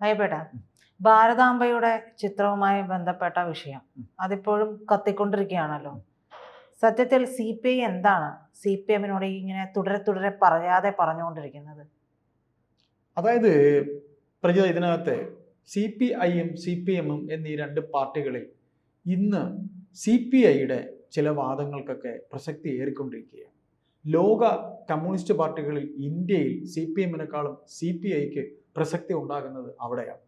അയ്യപ്പേട്ട ഭാരതാംബയുടെ ചിത്രവുമായി ബന്ധപ്പെട്ട വിഷയം. അതിപ്പോഴും കത്തിക്കൊണ്ടിരിക്കുകയാണല്ലോ. സത്യത്തിൽ സി പി ഐ എന്താണ് സി പി എമ്മിനോട് ഇങ്ങനെ തുടരെ തുടരെ പറയാതെ പറഞ്ഞുകൊണ്ടിരിക്കുന്നത്? അതായത് പ്രജ ഇതിനകത്ത് സി പി ഐയും സി പി എമ്മും എന്നീ രണ്ട് പാർട്ടികളിൽ ഇന്ന് സി പി ഐയുടെ ചില വാദങ്ങൾക്കൊക്കെ പ്രസക്തി ഏറിക്കൊണ്ടിരിക്കുകയാണ്. ലോക കമ്മ്യൂണിസ്റ്റ് പാർട്ടികളിൽ ഇന്ത്യയിൽ സി പി എമ്മിനേക്കാളും സി പി ഐക്ക് പ്രസക്തി ഉണ്ടാകുന്നത് അവിടെയാണ്.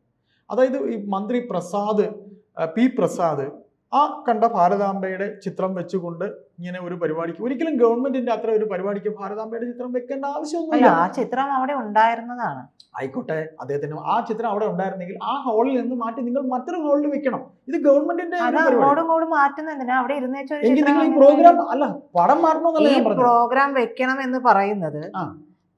അതായത് ഈ മന്ത്രി പ്രസാദ് പി പ്രസാദ് ആ കണ്ട ഭാരതാംബയുടെ ചിത്രം വെച്ചുകൊണ്ട് ഇങ്ങനെ ഒരു പരിപാടിക്ക് ഒരിക്കലും ഗവൺമെന്റിന്റെ അത്ര ഒരു പരിപാടിക്ക് ഭാരതാംബയുടെ ചിത്രം വെക്കേണ്ട ആവശ്യമൊന്നുമില്ല. ആ ചിത്രം അവിടെ ഉണ്ടായിരുന്നതാണ്. ആയിക്കോട്ടെ അദ്ദേഹത്തിന് ആ ചിത്രം അവിടെ ഉണ്ടായിരുന്നെങ്കിൽ ആ ഹാളിൽ നിന്ന് മാറ്റി നിങ്ങൾ മറ്റൊരു ഹാളിൽ വെക്കണം. ഇത് ഗവൺമെന്റിന്റെ എങ്കിൽ നിങ്ങൾ ഈ പ്രോഗ്രാം അല്ല പടം മാറണമെന്നല്ല പ്രോഗ്രാം വെക്കണം എന്ന് പറയുന്നത് ആ.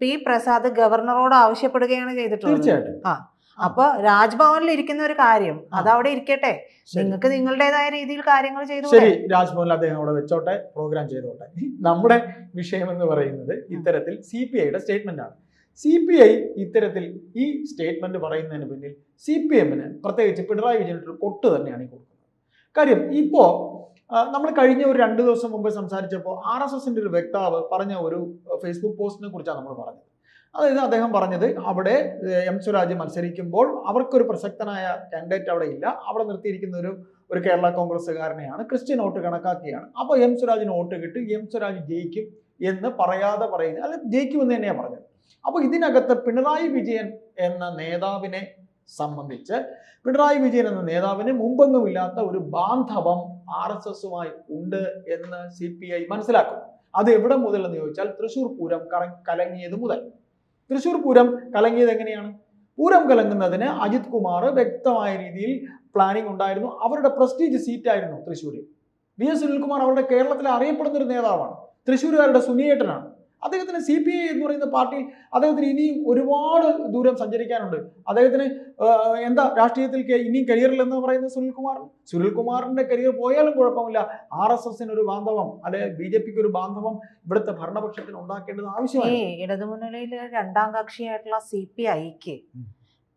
പി പ്രസാദ് ഗവർണറോട് ആവശ്യപ്പെടുകയാണ് ചെയ്തിട്ടുള്ളത്. തീർച്ചയായിട്ടും. അപ്പൊ രാജ്ഭവനിൽ ഇരിക്കുന്ന ഒരു കാര്യം അതവിടെ അത് അവിടെ ഇരിക്കട്ടെ നിങ്ങൾക്ക് നിങ്ങളുടേതായ രീതിയിൽ കാര്യങ്ങൾ ചെയ്തു ശരി രാജ്ഭവനിൽ അദ്ദേഹം അവിടെ വെച്ചോട്ടെ പ്രോഗ്രാം ചെയ്തോട്ടെ. നമ്മുടെ വിഷയം എന്ന് പറയുന്നത് ഇത്തരത്തിൽ സി പി ഐയുടെ സ്റ്റേറ്റ്മെന്റ് ആണ്. സി പി ഐ ഇത്തരത്തിൽ ഈ സ്റ്റേറ്റ്മെന്റ് പറയുന്നതിന് പിന്നിൽ സി പി എമ്മിന് പ്രത്യേകിച്ച് പിണറായി വിജയൻ ഒരു കൊട്ട് തന്നെയാണ് ഈ കൊടുക്കുന്നത്. കാര്യം ഇപ്പോ നമ്മൾ കഴിഞ്ഞ ഒരു രണ്ട് ദിവസം മുമ്പ് സംസാരിച്ചപ്പോൾ ആർ എസ് എസിന്റെ ഒരു വക്താവ് പറഞ്ഞ ഒരു ഫേസ്ബുക്ക് പോസ്റ്റിനെ കുറിച്ചാണ് നമ്മൾ പറഞ്ഞത്. അതായത് അദ്ദേഹം പറഞ്ഞത് അവിടെ എം സ്വരാജ് മത്സരിക്കുമ്പോൾ അവർക്കൊരു പ്രസക്തനായ കാൻഡിഡേറ്റ് അവിടെ ഇല്ല. അവിടെ നിർത്തിയിരിക്കുന്ന ഒരു ഒരു കേരള കോൺഗ്രസ്സുകാരനെയാണ് ക്രിസ്ത്യൻ വോട്ട് കണക്കാക്കിയാണ്. അപ്പോൾ എം സ്വരാജിന് വോട്ട് കിട്ടി. എം സ്വരാജ് ജയിക്കും എന്ന് പറയാതെ പറയുന്നത് അല്ലെങ്കിൽ ജയിക്കുമെന്ന് തന്നെയാണ് പറഞ്ഞത്. അപ്പോൾ ഇതിനകത്ത് പിണറായി വിജയൻ എന്ന നേതാവിനെ സംബന്ധിച്ച് പിണറായി വിജയൻ എന്ന നേതാവിന് മുമ്പെങ്ങുമില്ലാത്ത ഒരു ബാന്ധവം ആർ എസ് എസുമായി ഉണ്ട് എന്ന് സി പി ഐ മനസ്സിലാക്കും. അത് എവിടെ മുതൽ എന്ന് ചോദിച്ചാൽ തൃശൂർ പൂരം കറ- കലങ്ങിയത് മുതൽ. തൃശൂർ പൂരം കലങ്ങിയത് എങ്ങനെയാണ്? പൂരം കലങ്ങുന്നതിന് അജിത് കുമാർ വ്യക്തമായ രീതിയിൽ പ്ലാനിംഗ് ഉണ്ടായിരുന്നു. അവരുടെ പ്രസ്റ്റീജ് സീറ്റായിരുന്നു തൃശ്ശൂരിൽ വി എസ് സുനിൽകുമാർ അവരുടെ കേരളത്തിൽ അറിയപ്പെടുന്ന ഒരു നേതാവാണ്. തൃശ്ശൂരുകാരുടെ സുനിയേട്ടനാണ്. അദ്ദേഹത്തിന് സി പി ഐ എന്ന് പറയുന്ന പാർട്ടി അദ്ദേഹത്തിന് ഇനിയും ഒരുപാട് ദൂരം സഞ്ചരിക്കാനുണ്ട്. അദ്ദേഹത്തിന് എന്താ രാഷ്ട്രീയത്തിൽ ഇനിയും കരിയറിൽ എന്ന് പറയുന്നത് സുനിൽകുമാർ? സുനിൽകുമാറിന്റെ കരിയർ പോയാലും കുഴപ്പമില്ല. ആർ എസ് എസിന് ഒരു ബാന്ധവം അല്ലെ ബി ജെ പിക്ക് ഒരു ബാന്ധവം ഇവിടുത്തെ ഭരണപക്ഷത്തിന് ഉണ്ടാക്കേണ്ടത് ആവശ്യമാണ്. ഇടതുമുന്നണിയിൽ രണ്ടാം കക്ഷിയായിട്ടുള്ള സി പി ഐക്ക്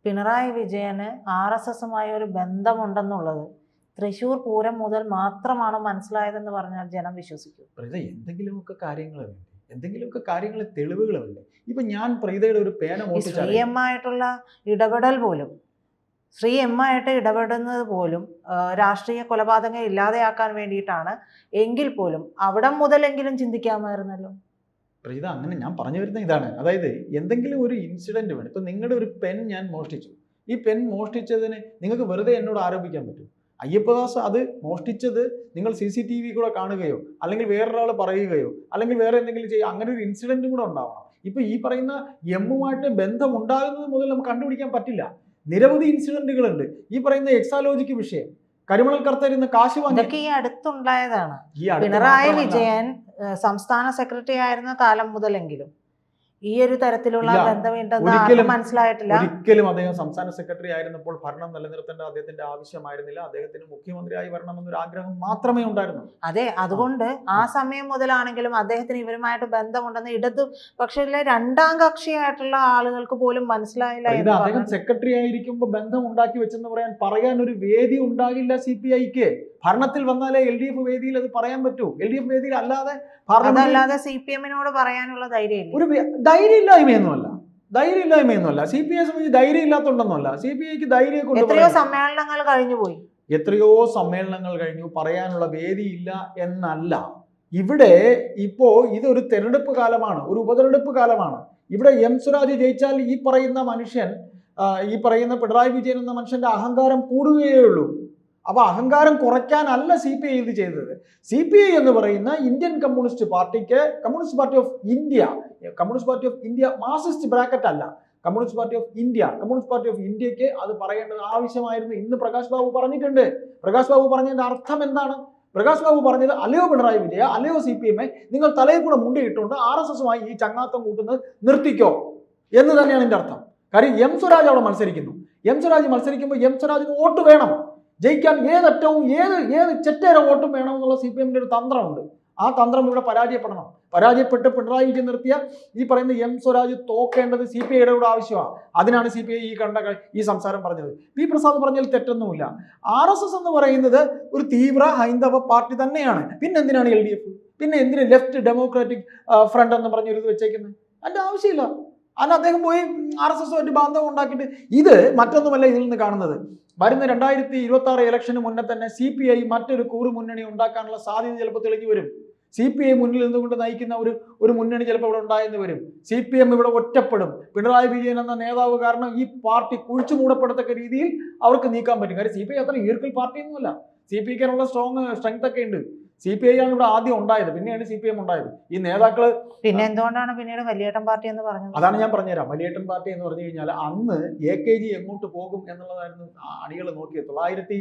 പിണറായി വിജയന് ആർ എസ് എസുമായി ഒരു ബന്ധമുണ്ടെന്നുള്ളത് തൃശൂർ പൂരം മുതൽ മാത്രമാണ് മനസ്സിലായതെന്ന് പറഞ്ഞാൽ ജനം വിശ്വസിക്കും. എന്തെങ്കിലുമൊക്കെ കാര്യങ്ങൾ എന്തെങ്കിലുമൊക്കെ കാര്യങ്ങൾ തെളിവുകൾ വേണ്ടേ ഇപ്പൊ ഞാൻ പ്രീതയുടെ ഒരു പേന ശ്രീ ഇടപെടൽ പോലും ശ്രീ എം ആയിട്ട് ഇടപെടുന്നത് പോലും രാഷ്ട്രീയ കൊലപാതകം ഇല്ലാതെയാക്കാൻ വേണ്ടിയിട്ടാണ് എങ്കിൽ പോലും അവിടെ മുതലെങ്കിലും ചിന്തിക്കാമായിരുന്നല്ലോ. പ്രീത അങ്ങനെ ഞാൻ പറഞ്ഞു വരുന്ന ഇതാണ്. അതായത് എന്തെങ്കിലും ഒരു ഇൻസിഡന്റ് വേണം. ഇപ്പൊ നിങ്ങളുടെ ഒരു പെൻ ഞാൻ മോഷ്ടിച്ചു. ഈ പെൻ മോഷ്ടിച്ചതിന് നിങ്ങൾക്ക് വെറുതെ എന്നോട് ആരോപിക്കാൻ പറ്റും അയ്യപ്പദാസ് അത് മോഷ്ടിച്ചത് നിങ്ങൾ സി സി ടി വി കൂടെ കാണുകയോ അല്ലെങ്കിൽ വേറൊരാൾ പറയുകയോ അല്ലെങ്കിൽ വേറെ എന്തെങ്കിലും ചെയ്യുക അങ്ങനെ ഒരു ഇൻസിഡന്റും കൂടെ ഉണ്ടാവണം. ഇപ്പൊ ഈ പറയുന്ന എമ്മുമായിട്ട് ബന്ധം ഉണ്ടാകുന്നത് മുതൽ നമുക്ക് കണ്ടുപിടിക്കാൻ പറ്റില്ല. നിരവധി ഇൻസിഡന്റുകളുണ്ട് ഈ പറയുന്ന എക്സാലോജിക്ക് വിഷയം. കരിമണൽ കർത്തരുന്ന കാശ് വാങ്ങി ഈ അടുത്തുണ്ടായതാണ്. പിണറായി വിജയൻ സംസ്ഥാന സെക്രട്ടറി ആയിരുന്ന കാലം മുതലെങ്കിലും ഈ ഒരു തരത്തിലുള്ള. ബന്ധമുണ്ടെന്ന് മനസ്സിലായിട്ടില്ല. ഒരിക്കലും അദ്ദേഹം സംസ്ഥാന സെക്രട്ടറി ആയിരുന്നപ്പോൾ ഭരണം നിലനിർത്തേണ്ട അദ്ദേഹത്തിന്റെ ആവശ്യമായിരുന്നില്ല. അദ്ദേഹത്തിന് മുഖ്യമന്ത്രിയായി വരണമെന്നൊരു ആഗ്രഹം മാത്രമേ ഉണ്ടായിരുന്നു അതെ അതുകൊണ്ട് ആ. സമയം മുതലാണെങ്കിലും അദ്ദേഹത്തിന് ഇവരുമായിട്ട് ബന്ധമുണ്ടെന്ന് ഇടതു പക്ഷേ രണ്ടാം കക്ഷിയായിട്ടുള്ള ആളുകൾക്ക് പോലും മനസ്സിലായില്ല അദ്ദേഹം സെക്രട്ടറി ആയിരിക്കുമ്പോൾ ബന്ധം ഉണ്ടാക്കി വെച്ചെന്ന് പറയാൻ പറയാൻ ഒരു വേദി ഉണ്ടാകില്ല സി പി ഐക്ക്. ഭരണത്തിൽ വന്നാലേ എൽ ഡി എഫ് വേദിയിൽ അത് പറയാൻ പറ്റൂ. എൽ ഡി എഫ് വേദിയിൽ അല്ലാതെ അതല്ലാതെ സി പി എമ്മിനോട് പറയാനുള്ള ധൈര്യം ഒരു ധൈര്യമില്ലായ്മയൊന്നുമല്ല. ധൈര്യമില്ലായ്മയൊന്നുമല്ല. സി പി ഐ സംബന്ധിച്ച് ധൈര്യം ഇല്ലാത്തതുണ്ടെന്നല്ല സി പി ഐക്ക് ധൈര്യം എത്രയോ സമ്മേളനങ്ങൾ കഴിഞ്ഞു പോയി. എത്രയോ സമ്മേളനങ്ങൾ കഴിഞ്ഞു. പറയാനുള്ള വേദിയില്ല എന്നല്ല. ഇവിടെ ഇപ്പോ ഇതൊരു തെരഞ്ഞെടുപ്പ് കാലമാണ്. ഒരു ഉപതെരഞ്ഞെടുപ്പ് കാലമാണ്. ഇവിടെ എം സ്വരാജ് ജയിച്ചാൽ ഈ പറയുന്ന മനുഷ്യൻ ഈ പറയുന്ന പിണറായി വിജയൻ എന്ന മനുഷ്യന്റെ അഹങ്കാരം കൂടുകയേ ഉള്ളൂ അപ്പൊ അഹങ്കാരം കുറയ്ക്കാനല്ല സി പി ഐ ഇത് ചെയ്തത്. സി പി ഐ എന്ന് പറയുന്ന ഇന്ത്യൻ കമ്മ്യൂണിസ്റ്റ് പാർട്ടിക്ക് communist party of India communist party of India Marxist bracket അല്ല. Communist party of India. Communist party of ഇന്ത്യയ്ക്ക് അത് പറയേണ്ടത് ആവശ്യമായിരുന്നു ഇന്ന് പ്രകാശ് ബാബു പറഞ്ഞിട്ടുണ്ട്. പ്രകാശ് ബാബു പറഞ്ഞതിന്റെ അർത്ഥം എന്താണ്? പ്രകാശ് ബാബു പറഞ്ഞത് അലയോ പിണറായി വിജയ അലയോ സി പി എമ്മെ നിങ്ങൾ തലയിൽ കൂടെ മുണ്ടിയിട്ടുണ്ട് ആർ എസ് എസുമായി ഈ ചങ്ങാത്തം കൂട്ടുന്നത് നിർത്തിക്കോ എന്ന് തന്നെയാണ് എന്റെ അർത്ഥം. കാര്യം എം സ്വരാജ് അവിടെ മത്സരിക്കുന്നു. എം സ്വരാജ് മത്സരിക്കുമ്പോൾ എം സ്വരാജിന് വോട്ട് വേണം. ജയിക്കാൻ ഏതറ്റവും ഏത് ഏത് ചെറ്റേര വോട്ടും വേണമെന്നുള്ള സി പി എമ്മിന്റെ ഒരു തന്ത്രമുണ്ട്. ആ തന്ത്രം ഇവിടെ പരാജയപ്പെടണം. പരാജയപ്പെട്ട് പിണറായി വിജയൻ നിർത്തിയ ഈ പറയുന്ന എം സ്വരാജ് തോക്കേണ്ടത് സി പി ഐയുടെ കൂടെ ആവശ്യമാണ്. അതിനാണ് സി പി ഐ ഈ കണ്ട ഈ സംസാരം പറഞ്ഞത്. പി പ്രസാദ് പറഞ്ഞതിൽ തെറ്റൊന്നുമില്ല. ആർ എസ് എസ് എന്ന് പറയുന്നത് ഒരു തീവ്ര ഹൈന്ദവ പാർട്ടി തന്നെയാണ്. പിന്നെ എന്തിനാണ് എൽ ഡി എഫ്? പിന്നെ എന്തിനാണ് ലെഫ്റ്റ് ഡെമോക്രാറ്റിക് ഫ്രണ്ട് എന്ന് പറഞ്ഞൊരു ഇത് വെച്ചേക്കുന്നത്? അതിന്റെ ആവശ്യമില്ല. അതിന് അദ്ദേഹം പോയി ആർ എസ് എസുമായിട്ട് ബാന്ധവം ഉണ്ടാക്കിയിട്ട് ഇത് മറ്റൊന്നുമല്ല ഇതിൽ നിന്ന് കാണുന്നത്. വരുന്ന രണ്ടായിരത്തി ഇരുപത്തി ആറ് ഇലക്ഷന് മുന്നേ തന്നെ സി പി ഐ മറ്റൊരു കൂറ് മുന്നണി ഉണ്ടാക്കാനുള്ള സാധ്യത ചിലപ്പോൾ തെളിഞ്ഞു വരും. സി പി ഐ മുന്നിൽ നിന്നുകൊണ്ട് നയിക്കുന്ന ഒരു ഒരു മുന്നണി ചിലപ്പോൾ ഇവിടെ ഉണ്ടായെന്ന് വരും. സി പി എം ഇവിടെ ഒറ്റപ്പെടും. പിണറായി വിജയൻ എന്ന നേതാവ് കാരണം ഈ പാർട്ടി കുഴിച്ചു മൂടപ്പെടത്തക്ക രീതിയിൽ അവർക്ക് നീക്കാൻ പറ്റും. കാര്യം സി പി ഐ അത്ര ഈർക്കൽ പാർട്ടിയൊന്നുമല്ല. സി പി ഐക്കാനുള്ള സ്ട്രോങ് സ്ട്രെങ്ത് ഒക്കെ ഉണ്ട്. സി പി ഐ ആണ് ഇവിടെ ആദ്യം ഉണ്ടായത്. പിന്നെയാണ് സി പി എം ഉണ്ടായത്. ഈ നേതാക്കൾ പിന്നെ എന്തുകൊണ്ടാണ് പിന്നീട് വലിയേട്ടൻ പാർട്ടി എന്ന് പറഞ്ഞത്? അതാണ് ഞാൻ പറഞ്ഞുതരാം. വലിയേട്ടൻ പാർട്ടി എന്ന് പറഞ്ഞു കഴിഞ്ഞാൽ അന്ന് എ കെ ജി എങ്ങോട്ട് പോകും എന്നുള്ളതായിരുന്നു അണികൾ നോക്കിയത്. തൊള്ളായിരത്തി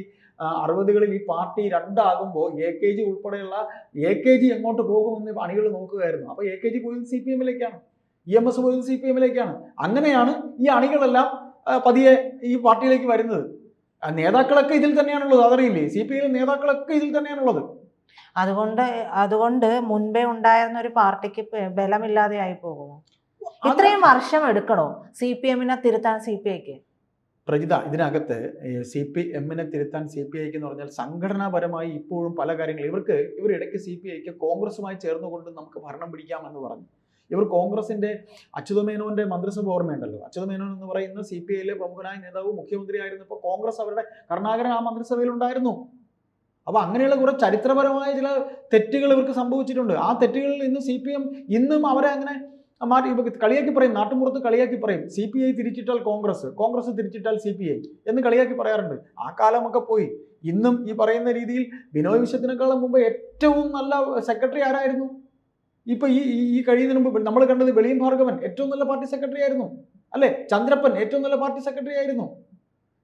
അറുപതുകളിൽ ഈ പാർട്ടി രണ്ടാകുമ്പോൾ എ കെ ജി ഉൾപ്പെടെയുള്ള എ കെ ജി എങ്ങോട്ട് പോകുമെന്ന് അണികൾ നോക്കുകയായിരുന്നു. അപ്പോൾ എ കെ ജി പോയത് സി പി എമ്മിലേക്കാണ് ഇ എം എസ് പോയത് സി പി എമ്മിലേക്കാണ് അങ്ങനെയാണ് ഈ അണികളെല്ലാം പതിയെ ഈ പാർട്ടിയിലേക്ക് വരുന്നത്. നേതാക്കളൊക്കെ ഇതിൽ തന്നെയാണുള്ളത്. അതറിയില്ലേ? സി പി ഐയിലെ നേതാക്കളൊക്കെ ഇതിൽ തന്നെയാണുള്ളത്. അതുകൊണ്ട് അതുകൊണ്ട് മുൻപേ ഉണ്ടായിരുന്ന ഒരു പാർട്ടിക്ക് ബലമില്ലാതെ ആയി പോകുമോ? ഇത്രയും വർഷം എടുക്കണോ സി പി എമ്മിനെ തിരുത്താൻ സി പി ഐക്ക് പ്രജിത ഇതിനകത്ത് സി പി എമ്മിനെ തിരുത്താൻ സി പി ഐക്ക് എന്ന് പറഞ്ഞാൽ സംഘടനാപരമായി ഇപ്പോഴും പല കാര്യങ്ങളും ഇവർക്ക് ഇവർ ഇടയ്ക്ക് സി പി ഐക്ക് കോൺഗ്രസുമായി ചേർന്നുകൊണ്ട് നമുക്ക് ഭരണം പിടിക്കാമെന്ന് പറഞ്ഞു. ഇവർ കോൺഗ്രസിന്റെ അച്യുതമേനോന്റെ മന്ത്രിസഭ ഓർമ്മയുണ്ടല്ലോ. അച്യുതമേനോൻ എന്ന് പറയുന്ന സി പി ഐയിലെ പ്രമുഖനായ നേതാവ് മുഖ്യമന്ത്രി ആയിരുന്നപ്പോൾ കോൺഗ്രസ് അവരുടെ കർണാകരൻ ആ മന്ത്രിസഭയിൽ ഉണ്ടായിരുന്നു. അപ്പൊ അങ്ങനെയുള്ള കുറേ ചരിത്രപരമായ ചില തെറ്റുകൾ ഇവർക്ക് സംഭവിച്ചിട്ടുണ്ട്. ആ തെറ്റുകളിൽ ഇന്ന് സി പി എം ഇന്നും അവരെ അങ്ങനെ മാറ്റി ഇപ്പൊ കളിയാക്കി പറയും നാട്ടുമ്പുറത്ത് കളിയാക്കി പറയും. സി പി ഐ തിരിച്ചിട്ടാൽ കോൺഗ്രസ് കോൺഗ്രസ് തിരിച്ചിട്ടാൽ സി പി ഐ എന്ന് കളിയാക്കി പറയാറുണ്ട്. ആ കാലമൊക്കെ പോയി. ഇന്നും ഈ പറയുന്ന രീതിയിൽ ബിനോയ് വിശ്വത്തിനേക്കാളും മുമ്പ് ഏറ്റവും നല്ല സെക്രട്ടറി ആരായിരുന്നു? ഇപ്പൊ ഈ- ഈ കഴിയുന്നതിന് മുമ്പ് നമ്മൾ കണ്ടത് വെളിയും ഭാർഗവൻ ഏറ്റവും നല്ല പാർട്ടി സെക്രട്ടറി ആയിരുന്നു. അല്ലേ? ചന്ദ്രപ്പൻ ഏറ്റവും നല്ല പാർട്ടി സെക്രട്ടറി ആയിരുന്നു.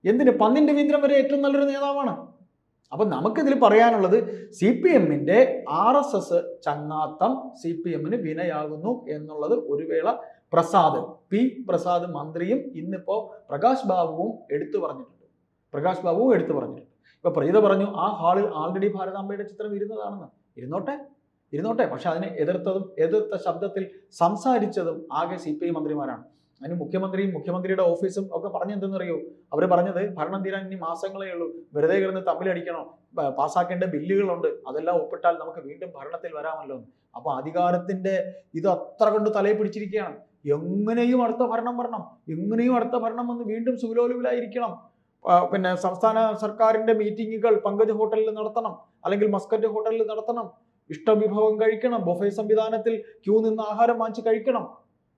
എന്തിന്? പന്നിന്റെ വീന്ദ്രം വരെ ഏറ്റവും നല്ലൊരു നേതാവാണ്. അപ്പൊ നമുക്കിതിൽ പറയാനുള്ളത് സി പി എമ്മിന്റെ ആർ എസ് എസ് ചങ്ങാത്തം സി പി എമ്മിന് വിനയാകുന്നു എന്നുള്ളത് ഒരു വേള പ്രസാദ് പി പ്രസാദ് മന്ത്രിയും ഇന്നിപ്പോ പ്രകാശ് ബാബുവും എടുത്തു പറഞ്ഞിട്ടുണ്ട്. പ്രകാശ് ബാബുവും എടുത്തു പറഞ്ഞിട്ടുണ്ട്. ഇപ്പൊ പ്രീത പറഞ്ഞു ആ ഹാളിൽ ആൾറെഡി ഭാരതാംബയുടെ ചിത്രം ഇരുന്നതാണെന്ന്. ഇരുന്നോട്ടെ? ഇരുന്നോട്ടെ? പക്ഷെ അതിനെ എതിർത്തതും എതിർത്ത ശബ്ദത്തിൽ സംസാരിച്ചതും ആകെ സി പി ഐ മന്ത്രിമാരാണ്. അതിന് മുഖ്യമന്ത്രിയും മുഖ്യമന്ത്രിയുടെ ഓഫീസും ഒക്കെ പറഞ്ഞെന്തെന്നറിയോ അവർ പറഞ്ഞത് ഭരണം തീരാൻ ഇനി മാസങ്ങളേ ഉള്ളൂ. വെറുതെ കിടന്ന് തമ്മിലടിക്കണോ? പാസ്സാക്കേണ്ട ബില്ലുകളുണ്ട്. അതെല്ലാം ഒപ്പിട്ടാൽ നമുക്ക് വീണ്ടും ഭരണത്തിൽ വരാമല്ലോ. അപ്പൊ അധികാരത്തിന്റെ ഇത് അത്ര കൊണ്ട് തലയെ പിടിച്ചിരിക്കുകയാണ്. എങ്ങനെയും അടുത്ത ഭരണം വരണം. എങ്ങനെയും അടുത്ത ഭരണം വന്ന് വീണ്ടും സുലോലുവിലായിരിക്കണം പിന്നെ സംസ്ഥാന സർക്കാരിന്റെ മീറ്റിങ്ങുകൾ പങ്കജ് ഹോട്ടലിൽ നടത്തണം. അല്ലെങ്കിൽ മസ്കറ്റ് ഹോട്ടലിൽ നടത്തണം. ഇഷ്ടവിഭവം കഴിക്കണം. ബൊഫെ സംവിധാനത്തിൽ ക്യൂ നിന്ന് ആഹാരം വാങ്ങിച്ച് കഴിക്കണം.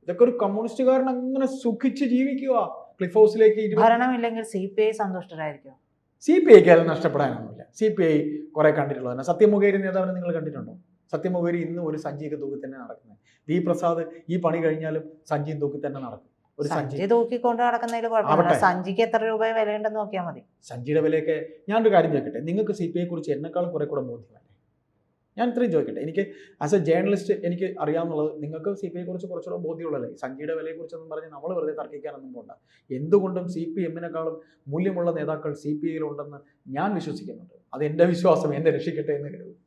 ഇതൊക്കെ ഒരു കമ്മ്യൂണിസ്റ്റുകാരൻ അങ്ങനെ സുഖിച്ച് ജീവിക്കുക. ക്ലിഫ് ഹൗസിലേക്ക് ഭരണമില്ലെങ്കിൽ സി പി ഐ സന്തുഷ്ടരായിരിക്കും സി പി ഐക്ക് അത് നഷ്ടപ്പെടാനൊന്നുമില്ല. സി പി ഐ കുറെ കണ്ടിട്ടുള്ളതാണ് സത്യമൊകേരി നേതാവിനെ നിങ്ങൾ കണ്ടിട്ടുണ്ടോ? സത്യമൊകേരി ഇന്ന് ഒരു സഞ്ജീക്ക് തൂക്കി തന്നെ നടക്കുന്നത്. വി പ്രസാദ് ഈ പണി കഴിഞ്ഞാലും സഞ്ജീവ് തൂക്കി തന്നെ നടക്കും. ഒരു തൂക്കിക്കൊണ്ട് നടക്കുന്നതിൽ കുഴപ്പമില്ല. എത്ര രൂപ വിലയുണ്ടെന്ന് നോക്കിയാൽ മതി. സഞ്ചിയുടെ വിലയൊക്കെ ഞാനൊരു കാര്യം ചോദിക്കട്ടെ. നിങ്ങൾക്ക് സി പി ഐ കുറിച്ച് എന്നെക്കാളും കുറെ കൂടെ ബോധ്യമല്ലേ ഞാൻ ഇത്രയും ചോദിക്കട്ടെ. എനിക്ക് ആസ് എ ജേർണലിസ്റ്റ് എനിക്ക് അറിയാമെന്നുള്ളത് നിങ്ങൾക്ക് സി പി ഐ കുറിച്ച് കുറച്ചുകൂടെ ബോധ്യമുള്ളതല്ലേ? സംഖ്യയുടെ വിലയെക്കുറിച്ചൊന്നും പറഞ്ഞ് നമ്മൾ വെറുതെ തർക്കിക്കാനൊന്നും പോണ്ട. എന്തുകൊണ്ടും സി പി എമ്മിനെക്കാളും മൂല്യമുള്ള നേതാക്കൾ സി പി ഐയിലുണ്ടെന്ന് ഞാൻ വിശ്വസിക്കുന്നുണ്ട്. അത് എന്റെ വിശ്വാസം എന്നെ രക്ഷിക്കട്ടെ എന്ന് കരുതും